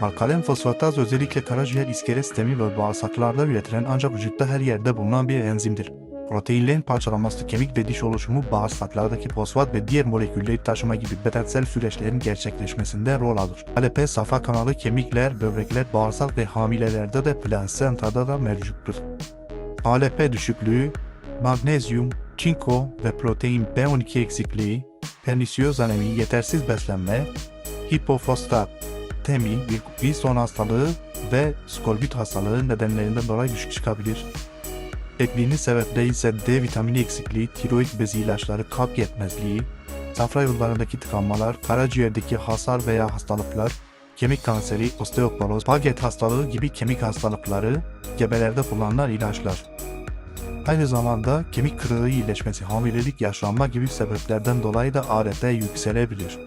Alkalen fosfataz özellikle karaciğer iskelet sistemi ve bağırsaklarda üretilen ancak vücutta her yerde bulunan bir enzimdir. Proteinlerin parçalanması kemik ve diş oluşumu bağırsaklardaki fosfat ve diğer molekülleri taşıma gibi bedensel süreçlerin gerçekleşmesinde rol alır. ALP safa kanalı kemikler, böbrekler, bağırsak ve hamilelerde de plasentada da mevcuttur. ALP düşüklüğü, magnezyum, çinko ve protein B12 eksikliği, pernisiyoz anemi, yetersiz beslenme, hipofosfat, temi, Wilson hastalığı ve skolbit hastalığı nedenlerinden dolayı düşük çıkabilir. Ekliğinin sebepleri ise D vitamini eksikliği, tiroid bezi ilaçları, kalp yetmezliği, safra yollarındaki tıkanmalar, karaciğerdeki hasar veya hastalıklar, kemik kanseri, osteoporoz, paget hastalığı gibi kemik hastalıkları, gebelerde kullanılan ilaçlar. Aynı zamanda kemik kırığı iyileşmesi, hamilelik, yaşlanma gibi sebeplerden dolayı da ARP yükselebilir.